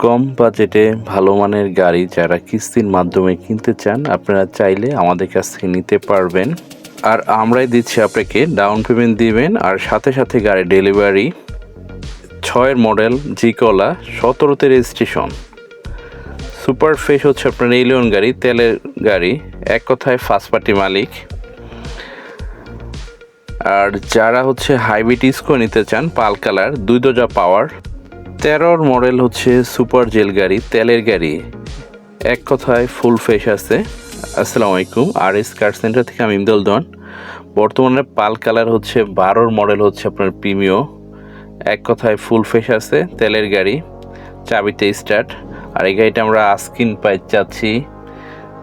কম বাজেটে ভালো মানের গাড়ি যারা কিস্তির মাধ্যমে কিনতে চান, আপনারা চাইলে আমাদের কাছ থেকে নিতে পারবেন। আর আমরাই দিচ্ছি আপনাকে ডাউন পেমেন্ট দিবেন, আর সাথে সাথে গাড়ি ডেলিভারি ছয়ের মডেল জিকলা সতেরোতে রেজিস্ট্রেশন সুপার ফ্রেশ হচ্ছে আপনার এলিয়ন গাড়ি, তেলের গাড়ি, এক কথায় ফার্স্ট পার্টি মালিক। আর যারা হচ্ছে হাইব্রিড ইস্কো নিতে চান, পাল কালার, দুই দরজা পাওয়ার তেরোর মডেল হচ্ছে সুপার জেল গাড়ি, তেলের গাড়ি। এক কথায় ফুল ফ্রেশ আছে। আসসালামু আলাইকুম আর এস কার সেন্টার থেকে আমি ইমদুল দন বর্তমানে পাল কালার হচ্ছে বারোর মডেল হচ্ছে আপনার প্রিমিও এক কথায় ফুল ফ্রেশ আছে, তেলের গাড়ি, চাবিতে স্টার্ট আর এই গাড়িটা আমরা আস্কিন পাই চাচ্ছি।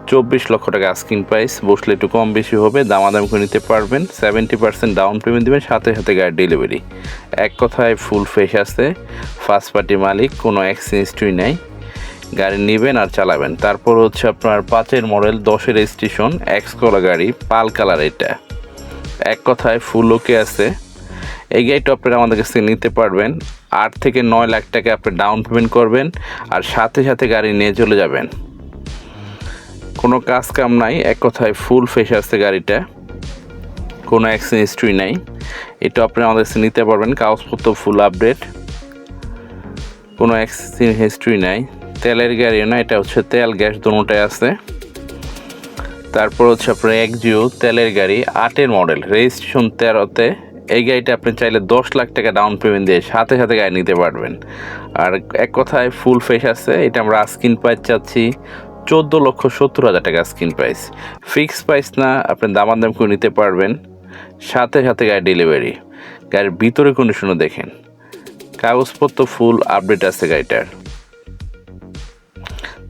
চব্বিশ লক্ষ টাকা আস্কিন প্রাইস বসলে একটু কম বেশি হবে, দামাদাম করে নিতে পারবেন। সেভেন্টি পার্সেন্ট ডাউন পেমেন্ট দেবেন, সাথে সাথে গাড়ি ডেলিভারি এক কথায় ফুল ফ্রেশ আছে। ফার্স্ট পার্টি মালিক, কোনো এক্সচেঞ্জটুই নাই। গাড়ি নেবেন আর চালাবেন। তারপর হচ্ছে আপনার পাঁচের মডেল দশের স্টেশন এক্স কলা গাড়ি, পাল কালার এটা। এক কথায় ফুল ওকে আছে। এই গাড়িটা আপনারা আমাদের কাছ থেকে নিতে পারবেন। আট থেকে নয় লাখ টাকা আপনি ডাউন পেমেন্ট করবেন আর সাথে সাথে গাড়ি নিয়ে চলে যাবেন। কোনো কাজ কাম নাই, এক কথায় ফুল ফ্রেশ আছে গাড়িটা। কোনো অ্যাক্সিডেন্ট হিস্ট্রি নাই। এটা আপনি আমাদের নিতে পারবেন, কাগজপত্র ফুল আপডেট কোনো অ্যাক্সিডেন্ট হিস্ট্রি নাই। তেলের গাড়িও না, এটা হচ্ছে তেল, গ্যাস দুটোটাই আছে। তারপর হচ্ছে আপনার এক জিও তেলের গাড়ি, আটের মডেল রেজিস্ট্রেশন তেরোতে। এই গাড়িটা আপনি চাইলে দশ লাখ টাকা ডাউন পেমেন্ট দিয়ে সাথে সাথে গাড়ি নিতে পারবেন। আর এক কথায় ফুল ফেস আছে, এটা আমরা স্ক্রিন প্রাইস চাচ্ছি। চোদ্দ লক্ষ সত্তর হাজার টাকা স্ক্রিন প্রাইস ফিক্স প্রাইস না, আপনি দামান দাম করে নিতে পারবেন। সাথে সাথে গাড়ি ডেলিভারি গাড়ির ভিতরে কন্ডিশনও দেখেন। কাগজপত্র ফুল আপডেট আছে গাড়িটার।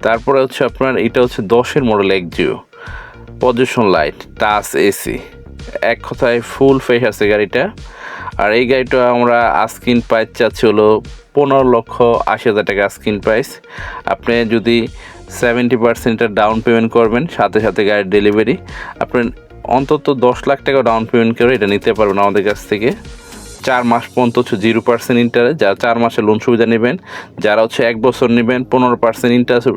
তারপরে হচ্ছে আপনার, এটা হচ্ছে দশের মডেল এক Jio. Position light touch AC এক কথায় ফুল ফ্রেশ আছে গাড়িটা। আর এই গাড়িটা আমরা আস্কিন প্রাইস চাচ্ছি হলো পনেরো লক্ষ আশি হাজার টাকা আস্কিন প্রাইস আপনি যদি সেভেন্টি পার্সেন্টের ডাউন পেমেন্ট করবেন, সাথে সাথে গাড়ির ডেলিভারি আপনি অন্তত দশ লাখ টাকা ডাউন পেমেন্ট করে এটা নিতে পারবেন আমাদের কাছ থেকে। চার মাস পর্যন্ত হচ্ছে জিরো পার্সেন্ট ইন্টারেস্ট যারা চার মাসে লোন সুবিধা নেবেন, যারা হচ্ছে এক বছর নেবেন, পনেরো পার্সেন্ট ইন্টারেস্ট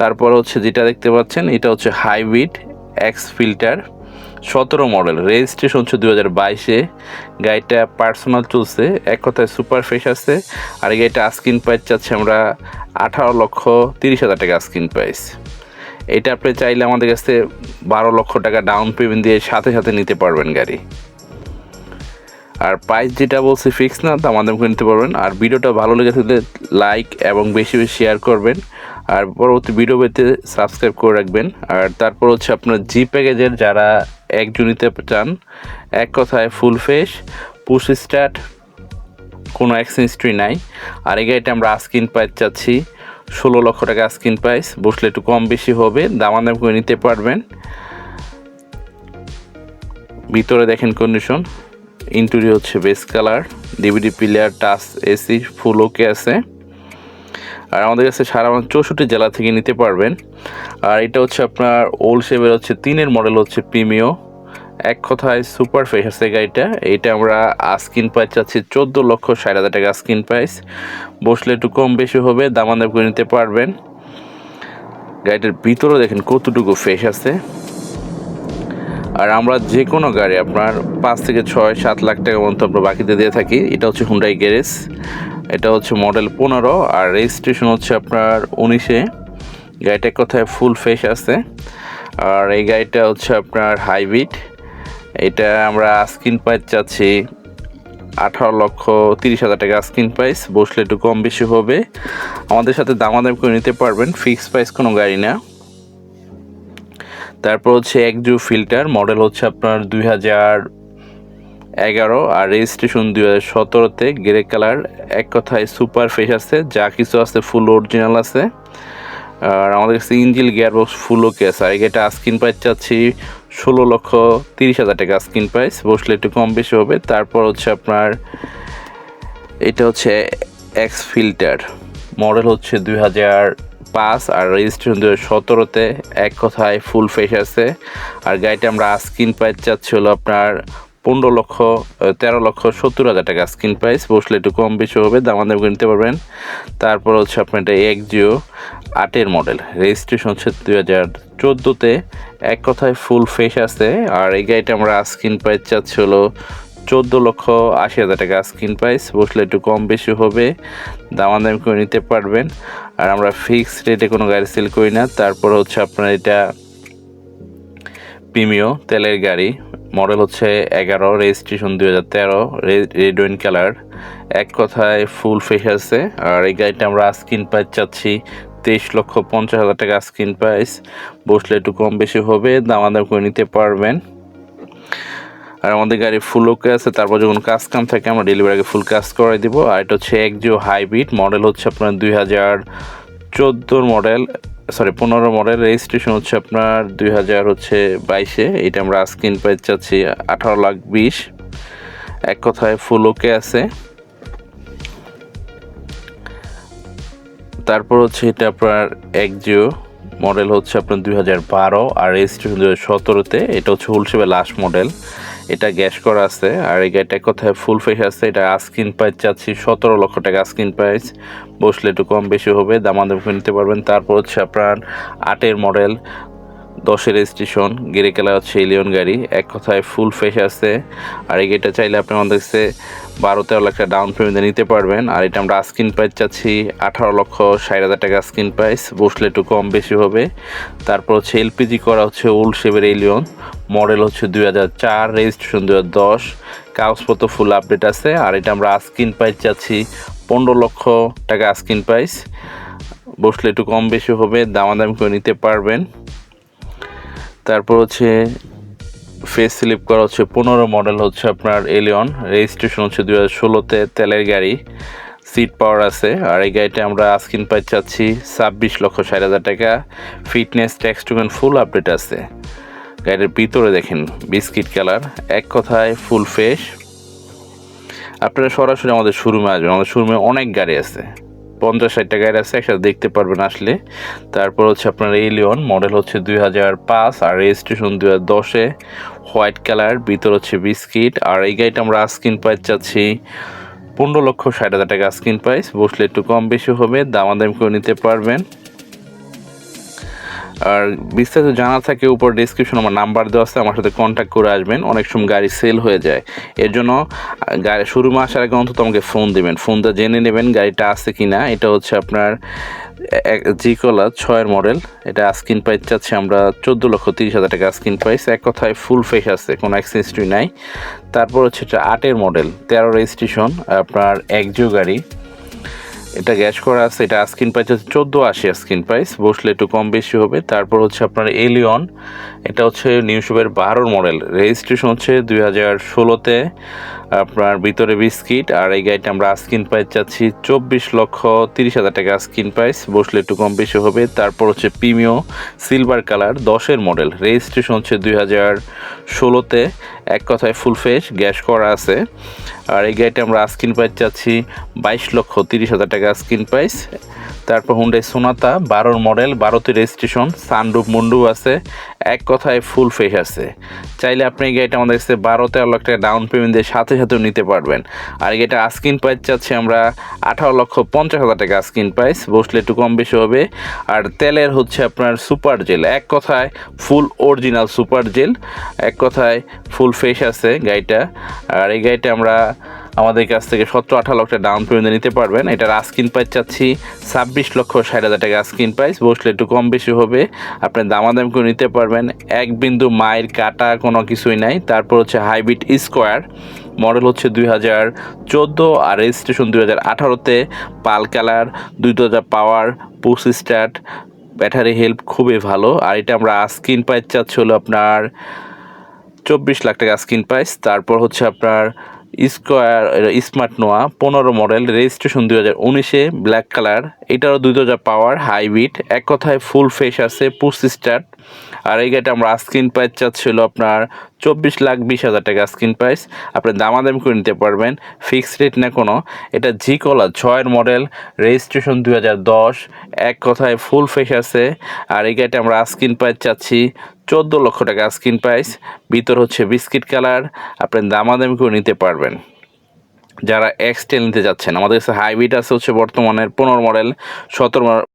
তারপর হচ্ছে যেটা দেখতে পাচ্ছেন, এটা হচ্ছে হাইব্রিড এক্স ফিল্টার সতেরো মডেল, রেজিস্ট্রেশন হচ্ছে দু হাজার বাইশে। গাড়িটা পার্সোনাল চলছে, এক কথায় সুপার ফ্রেশ আছে। আর এই গাড়িটা আস্কিন প্রাইস চাচ্ছে আমরা আঠারো লক্ষ তিরিশ হাজার টাকা আস্কিন প্রাইস এটা আপনি চাইলে আমাদের কাছে বারো লক্ষ টাকা ডাউন পেমেন্ট দিয়ে সাথে সাথে নিতে পারবেন গাড়ি। আর প্রাইস যেটা বলছি ফিক্স না, তা আমাদের মুখে নিতে পারবেন। আর ভিডিওটা ভালো লেগে থাকলে লাইক এবং বেশি বেশি শেয়ার করবেন। আর পরবর্তী ভিডিও পেতে সাবস্ক্রাইব করে রাখবেন। আর তারপর হচ্ছে আপনার জি প্যাকেজের যারা একজন নিতে চান, এক কথায় ফুল ফেস পুশ স্টার্ট কোনো এক্সচেঞ্জট্রি নাই। আর এই গাড়িটা আমরা আস্কিন প্রাইস চাচ্ছি, ষোলো লক্ষ টাকা আস্কিন প্রাইস বসলে একটু কম বেশি হবে দাম দামাদাম করে নিতে পারবেন। ভিতরে দেখেন কন্ডিশন ইন্টুরি হচ্ছে base colour DVD player touch AC full okay আছে। আর আমাদের কাছে সারা চৌষট্টি জেলা থেকে নিতে পারবেন। আর এটা হচ্ছে আপনার ওল্ড শেপের হচ্ছে তিনের মডেল হচ্ছে প্রিমিও এক কথায় সুপার ফ্রেশ আছে গাড়িটা। এইটা আমরা আস্কিন প্রাইস চাচ্ছি চোদ্দ লক্ষ ষাট হাজার টাকা আস্কিন প্রাইস বসলে একটু কম বেশি হবে দামাদাম করে নিতে পারবেন। গাড়িটার ভিতরে দেখেন কতটুকু ফ্রেশ আছে। আর আমরা যে কোনো গাড়ি আপনার পাঁচ থেকে ছয়, সাত লাখ টাকা মতো আমরা বাকিতে দিয়ে থাকি। এটা হচ্ছে হুন্ডাই গ্যারেজ এটা হচ্ছে মডেল পনেরো আর রেজিস্ট্রেশন হচ্ছে আপনার উনিশে। গাড়িটা কোথায়? ফুল ফ্রেশ আছে। আর এই গাড়িটা হচ্ছে আপনার হাইব্রিড এটা আমরা স্ক্রিন প্রাইস চাচ্ছি আঠারো লক্ষ তিরিশ হাজার টাকা স্ক্রিন প্রাইস বসলে একটু কম বেশি হবে। আমাদের সাথে দামাদাম করে নিতে পারবেন। ফিক্সড প্রাইস কোনো গাড়ি না। তারপর হচ্ছে একজু ফিল্টার মডেল হচ্ছে আপনার দুই হাজার এগারো আর রেজিস্ট্রেশন দুই হাজার সতেরোতে গ্রে কালার এক কথায় সুপার ফ্রেশ আছে, যা কিছু আছে ফুল অরিজিনাল আছে। আর আমাদের কাছে ইঞ্জিল গিয়ার বক্স ফুল ওকে আছে। আর এটা স্ক্রিন প্রাইস চাচ্ছি ষোলো লক্ষ তিরিশ হাজার টাকা স্ক্রিন প্রাইস বসলে একটু কম বেশি হবে। তারপর হচ্ছে আপনার এটা হচ্ছে এক্স ফিল্টার মডেল হচ্ছে দুই হাজার পাঁচ আর রেজিস্ট্রেশন দু হাজার সতেরোতে এক কথায় ফুল ফেস আছে। আর গাড়িটা আমরা স্ক্রিন প্রাইস চাচ্ছি হলো আপনার পনেরো লক্ষ তেরো লক্ষ সত্তর হাজার টাকা স্ক্রিন প্রাইস বসলে একটু কম বেশি হবে দামাদাম করে নিতে পারবেন। তারপর হচ্ছে আপনার এটা এক জিও আটের মডেল রেজিস্ট্রেশন হচ্ছে দুই হাজার চোদ্দোতে। এক কথায় ফুল ফেস আছে। আর এই গাড়িটা আমরা স্ক্রিন প্রাইস চাচ্ছি হলো চোদ্দ লক্ষ আশি হাজার টাকা স্ক্রিন প্রাইস বসলে একটু কম বেশি হবে দামাদাম করে নিতে পারবেন। আর আমরা ফিক্সড রেটে কোনো গাড়ি সেল করি না। তারপর হচ্ছে আপনার এটা প্রিমিও তেলের গাড়ি। মডেল হচ্ছে এগারো রেজিস্ট্রেশন দুই হাজার তেরো রেড ওয়েন কালার এক কথায় ফুল ফেস আছে। আর এই গাড়িটা আমরা স্ক্রিন প্রাইস চাচ্ছি তেইশ লক্ষ পঞ্চাশ হাজার টাকা স্ক্রিন প্রাইস বসলে একটু কম বেশি হবে, দামাদাম করে নিতে পারবেন। আর আমাদের গাড়ি ফুল ওকে আছে। তারপর যখন কাজ কাম থাকে, আমরা ডেলিভারি আগে ফুল কাজ করাই দিব। আর এটা হচ্ছে একজিও হাইব্রিড মডেল হচ্ছে আপনার দুই হাজার চোদ্দোর মডেল সরি পনেরো মডেল রেজিস্ট্রেশন হচ্ছে আপনার দুই হাজার হচ্ছে বাইশে। এটা আমরা স্ক্রিন প্রাইস চাচ্ছি আঠারো লাখ বিশ। এক কথায় ফুল ওকে আছে। তারপর হচ্ছে এটা আপনার একজিও মডেল হচ্ছে আপনার দুই হাজার বারো। আর রেজিস্ট্রেশন দু হাজার সতেরোতে, এটা হচ্ছে হুলসেবে লাস্ট মডেল এটা গ্যাস করা আছে, আর এই গাড়িটা কোথায় ফুল ফেস আছে, এটা আস্কিন প্রাইস চাচ্ছি সতেরো লক্ষ টাকা আস্কিন প্রাইস বসলে একটু কম বেশি হবে দামাদাম নিতে পারবেন। তারপর হচ্ছে আপনার আটের মডেল দশের স্টেশন গেরে কেলা হচ্ছে এলিয়ন গাড়ি, এক কথায় ফুল ফেস আছে। আর এই গাড়িটা চাইলে আপনি আমাদের কাছে বারো, তেরো লাখ ডাউন পেমেন্টে নিতে পারবেন। আর এটা আমরা স্ক্রিন প্রাইস চাচ্ছি আঠারো লক্ষ ষাট হাজার টাকা স্ক্রিন প্রাইস বসলে একটু কম বেশি হবে। তারপর হচ্ছে এলপিজি করা হচ্ছে ওল্ড শেভের এলিয়ন মডেল হচ্ছে দুই হাজার চার রেজিস্ট্রেশন দুই হাজার দশ, কাগজপত্র ফুল আপডেট আছে। আর এটা আমরা স্ক্রিন প্রাইস চাচ্ছি পনেরো লক্ষ টাকা স্ক্রিন প্রাইস বসলে একটু কম বেশি হবে, দামাদামি করে নিতে পারবেন। তারপর হচ্ছে ফেস স্লিপ করা হচ্ছে পনেরো মডেল হচ্ছে আপনার এলিয়ন রেজিস্ট্রেশন হচ্ছে দুই হাজার ষোলোতে, তেলের গাড়ি সিট পাওয়ার আছে, আর এই গাড়িটা আমরা আস্কিন পাই চাচ্ছি ছাব্বিশ লক্ষ ষাট হাজার টাকা। Fitness tax token full update আছে। গাড়ির ভিতরে দেখেন বিস্কিট কালার এক কথায় ফুল ফ্রেশ আপনারা সরাসরি আমাদের শোরুমে আসবেন। আমাদের শোরুমে অনেক গাড়ি আছে। পঞ্চাশ ষাট টাকা গাড়ি আছে, একসাথে দেখতে পারবেন আসলে। তারপর হচ্ছে আপনার এলিয়ন মডেল হচ্ছে দুই হাজার পাঁচ আর রেজিস্ট্রেশন দুই হাজার দশে। হোয়াইট কালার ভিতর হচ্ছে বিস্কিট। আর এই গাড়িটা আমরা স্ক্রিন প্রাইস চাচ্ছি পনেরো লক্ষ ষাট হাজার টাকা স্ক্রিন প্রাইস বসলে একটু কম বেশি হবে, দামাদামি করে নিতে পারবেন। আর বিস্তারিত জানা থাকে, উপর ডিসক্রিপশন আমার নাম্বার দেওয়া আছে, আমার সাথে কন্ট্যাক্ট করে আসবেন। অনেক সময় গাড়ি সেল হয়ে যায়। এর জন্য গাড়ি শুরু মাস আগে অন্তত আমাকে ফোন দেবেন। ফোনটা জেনে নেবেন গাড়িটা আছে কি না এটা হচ্ছে আপনার জি কলা ছয়ের মডেল এটা স্ক্রিন প্রাইস চাচ্ছি আমরা চোদ্দ লক্ষ তিরিশ হাজার টাকা স্ক্রিন প্রাইস এক কথায় ফুল ফেস আছে, কোনো অ্যাক্সেসরি নাই। তারপর হচ্ছে এটা আটের মডেল তেরো রেজিস্ট্রেশন আপনার একজিও গাড়ি। এটা গ্যাস করা আছে, এটা স্ক্রিন প্রাইস হচ্ছে চোদ্দ আশি স্ক্রিন প্রাইস বসলে একটু কম বেশি হবে। তারপর হচ্ছে আপনার এলিয়ন এটা হচ্ছে নিউশপের বারোর মডেল রেজিস্ট্রেশন হচ্ছে দুই হাজার ষোলোতে। আপনার ভিতরে বিস্কিট, আর এই গাড়িটা আমরা স্ক্রিন প্রাইস চাচ্ছি চব্বিশ লক্ষ তিরিশ হাজার টাকা স্ক্রিন প্রাইস বসলে একটু কম বেশি হবে। তারপর হচ্ছে প্রিমিও সিলভার কালার দশের মডেল রেজিস্ট্রেশন হচ্ছে দুই হাজার ষোলোতে। এক কথায় ফুল ফেস গ্যাস করা আছে। আর এই গাড়িটা আমরা স্ক্রিন প্রাইস চাচ্ছি বাইশ লক্ষ তিরিশ হাজার টাকা স্ক্রিন প্রাইস তারপর হুন্ডাই সোনাতা বারোর মডেল বারোতে রেজিস্ট্রেশন সানরুফ মুন্ডু আছে। এক কথায় ফুল ফেস আছে। চাইলে আপনি এই গাড়িটা আমাদের কাছে বারো তেরো লাখ টাকা ডাউন পেমেন্ট দিয়ে সাথে সাথেও নিতে পারবেন। আর গাড়িটা আস্কিন প্রাইস চাচ্ছি আমরা আঠারো লক্ষ পঞ্চাশ হাজার টাকা আস্কিন প্রাইস বসলে একটু কম বেশি হবে। আর তেলের হচ্ছে আপনার সুপার জেল এক কথায় ফুল অরিজিনাল সুপার জেল এক কথায় ফুল ফ্রেশ আছে গাড়িটা। আর এই গাড়িটা আমরা আমাদের কাছ থেকে সতেরো আঠারো লক্ষ ডাউন পেমেন্টে নিতে পারবেন। এটার আস্কিন প্রাইস চাচ্ছি ছাব্বিশ লক্ষ ষাট হাজার টাকা আস্কিন প্রাইস বসলে একটু কম বেশি হবে। আপনি দামাদাম করে নিতে পারবেন। এক বিন্দু মায়ের কাটা কোনো কিছুই নাই। তারপর হচ্ছে হাইব্রিড স্কোয়ার। মডেল হচ্ছে দুই হাজার চোদ্দ আর রেজিস্ট্রেশন দুই হাজার আঠারোতে। পাল কালার, দুই হাজার power push start battery health খুবই ভালো। আর এটা আমরা স্ক্রিন প্রাইস চাচ্ছি হলো আপনার চব্বিশ লাখ টাকা স্ক্রিন প্রাইস তারপর হচ্ছে আপনার স্কোয়ার স্মার্ট নোয়া, পনেরো মডেল, রেজিস্ট্রেশন দুই হাজার উনিশে, ব্ল্যাক কালার, এটারও দুই হাজার পাওয়ার হাইব্রিড এক কথায় ফুল ফেস আছে, পুশ স্টার্ট, আর এই গাড়িটা আমরা স্ক্রিন প্রাইস চাচ্ছিল আপনার চব্বিশ লাখ বিশ হাজার টাকা স্ক্রিন প্রাইস, আপনি দামাদামি করে নিতে পারবেন ফিক্সড রেট না কোনো, এটা জি কলা ছয়ের মডেল, রেজিস্ট্রেশন দুই হাজার দশ, এক কথায় ফুল ফেস আছে, আর এই গাড়িটা আমরা স্ক্রিন প্রাইস চাচ্ছি চোদ্দ লক্ষ টাকা স্ক্রিন প্রাইস ভিতর হচ্ছে বিস্কিট কালার আপনি দামাদামি করে নিতে পারবেন। যারা এক্সটেল নিতে যাচ্ছেন, আমাদের কাছে হাইব্রিড আছে হচ্ছে বর্তমানের পনেরো মডেল সতেরো